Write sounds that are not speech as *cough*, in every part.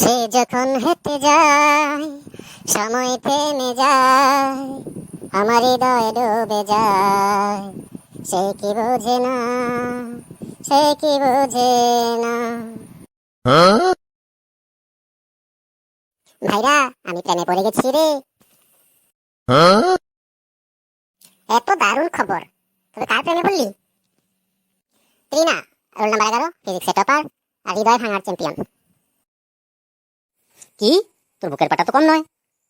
সে যখন হেঁটে যায়, সময় থেমে যায়, আমার হৃদয় ডুবে যায়। সে কি বোঝে না, সে কি বোঝে না? ভাইরা, আমি প্রেমে পড়ে গেছি রে। এত দারুণ খবর। তবে কার প্রেমে পড়লি? ত্রিনা রোল নাম্বার এগারো ফিজিক্সে টপার আর হৃদয় ভাঙার চ্যাম্পিয়ন কি? তোর বুকের পাটা তো কম নয়।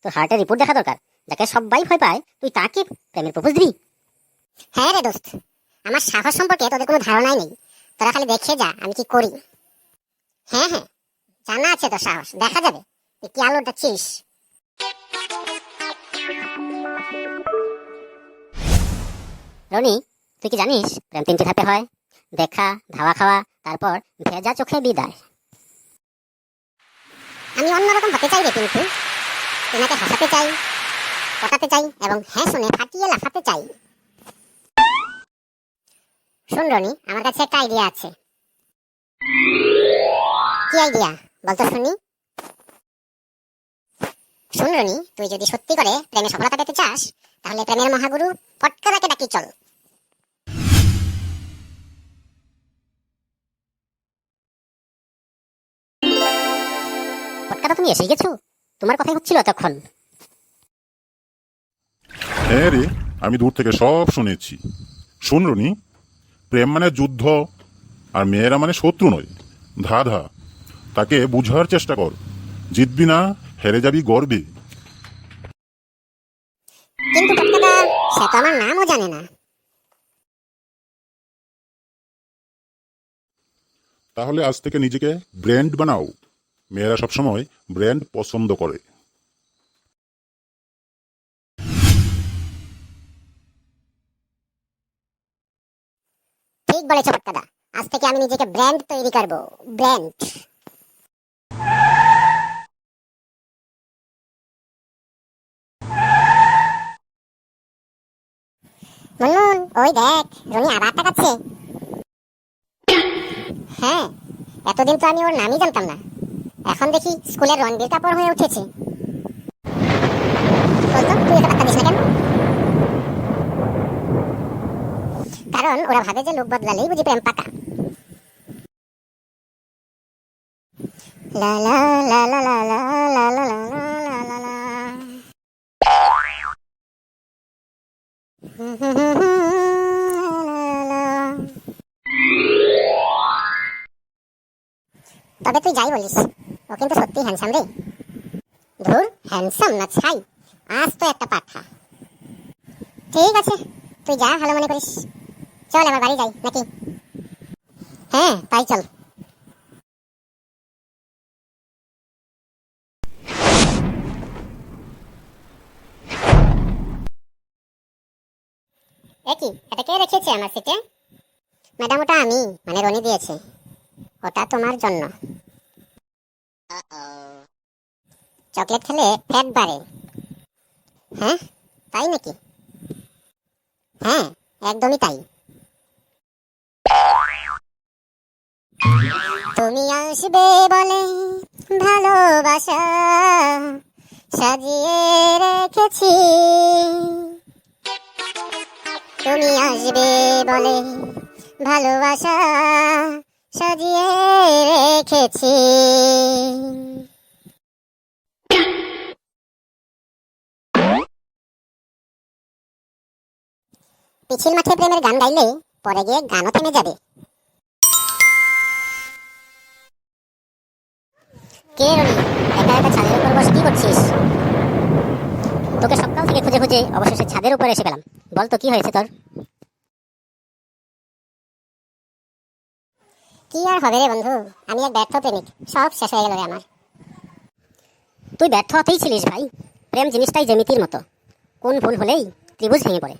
তোর হার্টের রিপোর্ট দেখা দরকার। যাকে সবাই ভয় পায় তুই তাকে প্রেমের প্রপোজ দিবি। হ্যাঁ রে দোস্ত আমার সাহস সম্পর্কে তোদের কোনো ধারণাই নেই। তোরা খালি দেখে যা আমি কি করি। হ্যাঁ হ্যাঁ জানা আছে তোর সাহস। দেখা যাবে। তুই কি আলো উঠাচ্ছিস রনি তুই কি জানিস? প্রেম তিনটি ধাপে হয়। দেখা ধাওয়া খাওয়া তারপর ভেজা চোখে বিদায়। আমি অন্যরকম হতে চাই রে কিন্তু তোমাকে হাসাতে চাই, পটাতে চাই, এবং হ্যাঁ শুনে ফাটিয়ে লাফাতে চাই। শুন রনি, আমার কাছে একটা আইডিয়া আছে। কি আইডিয়া বলতো শুনি। শুন রনি, তুই যদি সত্যি করে প্রেমে সফলতা পেতে চাস, তাহলে প্রেমের মহাগুরু পটকাদাকে ডাকি চল। পটকাটা তুমি এসে গেছো? তোমার কথাই হচ্ছিল তখন হ্যাঁ রে আমি দূর থেকে সব শুনেছি। শোন রনি প্রেম মানে যুদ্ধ আর মেয়েরা মানে শত্রু নয়। ধা ধা তাকে বুঝার চেষ্টা কর। জিতবি না হেরে যাবি গর্বে। কিন্তু সে তো আমার নামও জানে না। তাহলে আজ থেকে নিজেকে ব্র্যান্ড বানাও। মেয়েরা সবসময় ব্র্যান্ড পছন্দ করে। ঠিক বলেছ পটকাদা আজ থেকে আমি নিজেকে ব্র্যান্ড তৈরি করব। ব্র্যান্ড। মুনমুন, ওই দেখ রনি আবার তাকাচ্ছে হ্যাঁ এতদিন তো আমি ওর নামই জানতাম না। এখন দেখি স্কুলের রণবীর কাপড় হয়ে উঠেছে কারণ ওরা ভাবে যে লোক বদলালেই বুঝি প্রেম পাকা। তবে তুই যাই বলিস ও কিন্তু সত্যি হ্যান্ডসাম রে। ধুর হ্যান্ডসাম না ছাই আজ তো একটা পাঠা ঠিক আছে, তুই যা, ভালো মনে করিস। চল এবার বাড়ি যাই, নাকি? হ্যাঁ তাই চল। একই এটা কে রেখেছে আমার সিটে ম্যাডাম, ওটা আমি মানে রনি দিয়েছে। ওটা তোমার জন্য। চকলেট খেলে ফ্যাট বাড়ে। হ্যাঁ? তাই নাকি? হ্যাঁ একদমই তাই। তুমি আসবে বলে ভালোবাসা সাজিয়ে রেখেছি। তুমি আসবে বলে ভালোবাসা সাজিয়ে রেখেছি। পিছিল মাঠে প্রেমের গান গাইলে পরে গিয়ে গানও থেমে যাবে। কে রনি, একা একা ছাদের উপর বসে কি করছিস? তোকে সকাল থেকে খুঁজে খুঁজে অবশেষে ছাদের উপরে এসে পেলাম। বল তো, কি হয়েছে তোর? কি আর হবে রে বন্ধু? আমি এক ব্যর্থ প্রেমিক। সব শেষ হয়ে গেল রে আমার। তুই ব্যর্থ হতেই ছিলিস ভাই। প্রেম জিনিসটাই জ্যামিতির মতো। কোন ভুল হলেই ত্রিভুজ ভেঙে পড়ে।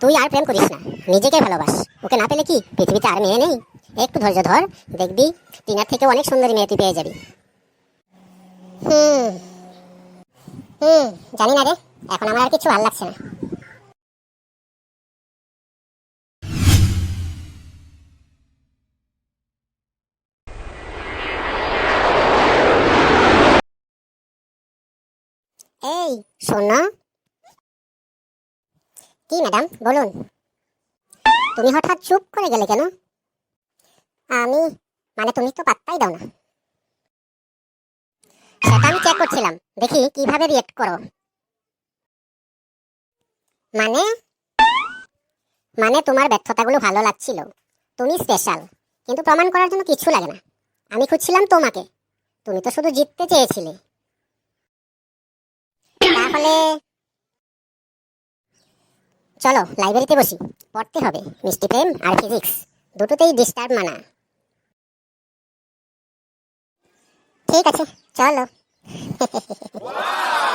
তুই আর প্রেম করিস না। নিজেকে ভালোবাস। ওকে না পেলে কি পৃথিবীতে আর মেয়ে নেই? একটু ধৈর্য ধর, দেখবি টিনার থেকে অনেক সুন্দরী মেয়ে তুই পেয়ে যাবি। হুম। হুম, জানি না রে। এখন আমার আর কিছু ভালো লাগছে না। এই, শোনো। কি, ম্যাডাম? বলুন। তুমি হঠাৎ চুপ করে গেলে কেন? আমি মানে তুমি তো পাত্তাই দাও না। সেটা আমি চেক করছিলাম। দেখি কীভাবে রিয়েক্ট করো। মানে? মানে তোমার ব্যর্থতাগুলো ভালো লাগছিল। তুমি স্পেশাল কিন্তু প্রমাণ করার জন্য কিছু লাগে না। আমি খুঁজছিলাম তোমাকে। তুমি তো শুধু জিততে চেয়েছিলে। তাহলে চলো লাইব্রেরিতে বসি। পড়তে হবে। মিষ্টি প্রেম আর ফিজিক্স দুটোতেই ডিস্টার্ব মানা। ঠিক আছে, চলো। *laughs*